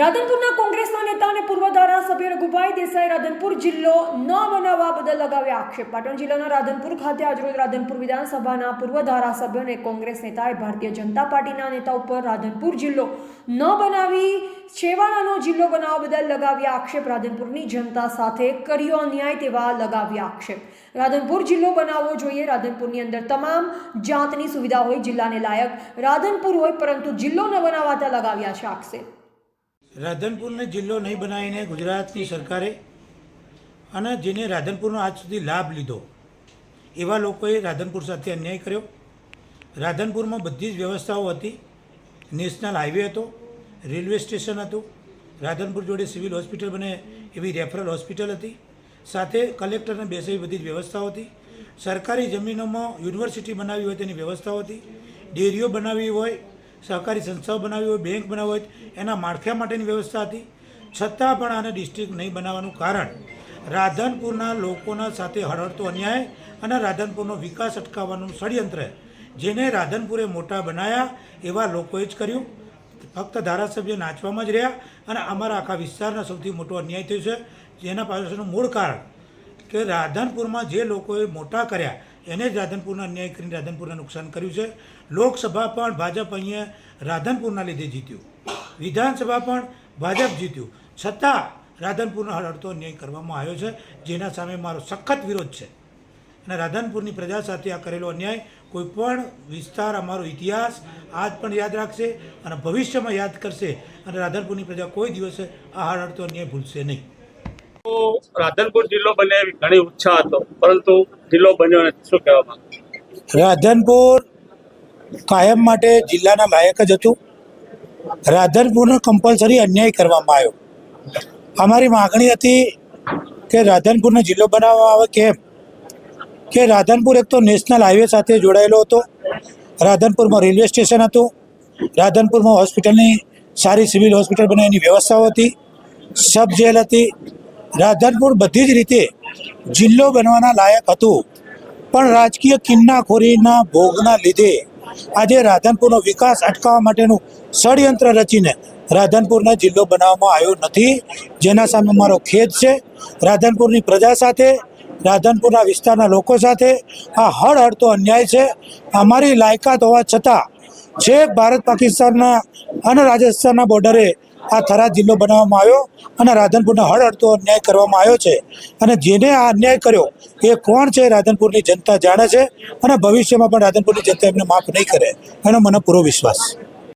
રાધનપુરના કોંગ્રેસના નેતા અને પૂર્વ ધારાસભ્ય રઘુભાઈ દેસાઈ રાધનપુર જિલ્લો ન બનાવવા બદલ લગાવ્યા આક્ષેપ. પાટણ જિલ્લાના રાધનપુર ખાતે આજરોજ રાધનપુર વિધાનસભાના પૂર્વ ધારાસભ્ય અને કોંગ્રેસ નેતાએ ભારતીય જનતા પાર્ટીના નેતા ઉપર રાધનપુર જિલ્લો ન બનાવી, છેવાડાનો જિલ્લો બનાવવા બદલ લગાવ્યા આક્ષેપ. રાધનપુરની જનતા સાથે કર્યો અન્યાય તેવા લગાવ્યા આક્ષેપ. રાધનપુર જિલ્લો બનાવવો જોઈએ. રાધનપુરની અંદર તમામ જાતની સુવિધા હોય, જિલ્લાને લાયક રાધનપુર હોય, પરંતુ જિલ્લો ન બનાવાતા લગાવ્યા છે આક્ષેપ. રાધનપુરને જિલ્લો નહીં બનાવીને ગુજરાતની સરકારે અને જેને રાધનપુરનો આજ સુધી લાભ લીધો, એવા લોકોએ રાધનપુર સાથે અન્યાય કર્યો. રાધનપુરમાં બધી જ વ્યવસ્થાઓ હતી. નેશનલ હાઈવે હતો, રેલવે સ્ટેશન હતું. રાધનપુર જોડે સિવિલ હોસ્પિટલ બને એવી રેફરલ હોસ્પિટલ હતી. સાથે કલેક્ટરને બેસેવી બધી જ વ્યવસ્થાઓ હતી. સરકારી જમીનોમાં યુનિવર્સિટી બનાવી હોય તેની વ્યવસ્થાઓ હતી. ડેરીઓ બનાવી હોય સહકારી સંસ્થાઓ બનાવી હોય બેંક બનાવી હોય, એના માળખા માટેની વ્યવસ્થા હતી. છતાં પણ આને ડિસ્ટ્રિક્ટ નહીં બનાવવાનું કારણ, રાધનપુરના લોકોના સાથે હળહળતો અન્યાય અને રાધનપુરનો વિકાસ અટકાવવાનું ષડયંત્ર, જેને રાધનપુરે મોટા બનાયા એવા લોકોએ જ કર્યું. ફક્ત ધારાસભ્ય નાચવામાં જ રહ્યા અને અમારા આખા વિસ્તારના સૌથી મોટો અન્યાય થયો છે, જેના પાછળનું મૂળ કારણ કે રાધનપુરમાં જે લોકોએ મોટા કર્યા એને જ રાધનપુરના અન્યાય કરીને રાધનપુરના નુકસાન કર્યું છે. લોકસભા પણ ભાજપ અહીંયા રાધનપુરના લીધે જીત્યું. વિધાનસભા પણ ભાજપ જીત્યું. છતાં રાધનપુરનો હડતો અન્યાય કરવામાં આવ્યો છે. જેના સામે મારો સખત વિરોધ છે. અને રાધનપુરની પ્રજા સાથે આ કરેલો અન્યાય કોઈ પણ વિસ્તાર, અમારો ઇતિહાસ આજ પણ યાદ રાખશે અને ભવિષ્યમાં યાદ કરશે. અને રાધનપુરની પ્રજા કોઈ દિવસે આ હડતો અન્યાય ભૂલશે નહીં. રાધનપુર જિલ્લો બને એવી ઘણી ઈચ્છા હતો. પરંતુ જિલ્લો બન્યો નથી. શું કહેવા માંગુ રાધનપુર કાયમ માટે જિલ્લાના લાયક જ હતું. રાધનપુરનો કમ્પલસરી અન્યાય કરવામાં આવ્યો. અમારી માગણી હતી કે રાધનપુરનો જિલ્લો બનાવવામાં આવે કેમ? કે રાધનપુર એક તો નેશનલ હાઈવે સાથે જોડાયેલો હતો. રાધનપુરમાં રેલવે સ્ટેશન હતું. રાધનપુરમાં હોસ્પિટલની સારી સિવિલ હોસ્પિટલ બને વ્યવસ્થાઓ હતી. સબ જેલ હતી. રાધનપુર બધી જ રીતે જિલ્લો બનવાના લાયક હતું. પણ રાજકીય કિન્નાખોરીના ભોગના લીધે આજે રાધનપુરનો વિકાસ અટકાવવા માટેનું ષડયંત્ર રચીને રાધનપુરના જિલ્લો બનાવવામાં આવ્યો નથી. જેના સામે મારો ખેદ છે. રાધનપુરની પ્રજા સાથે, રાધનપુરના વિસ્તારના લોકો સાથે આ હળહળતો અન્યાય છે. અમારી લાયકાત હોવા છતાં છેક ભારત પાકિસ્તાનના અને રાજસ્થાનના બોર્ડરે આ થરા જિલ્લો બનાવવામાં આવ્યો અને રાધનપુરને હળ અડતો અન્યાય કરવામાં આવ્યો છે. અને જેને આ અન્યાય કર્યો, એ કોણ છે રાધનપુરની જનતા જાણે છે અને ભવિષ્યમાં પણ રાધનપુરની જનતા એમને માફ નહીં કરે. એનો મને પૂરો વિશ્વાસ.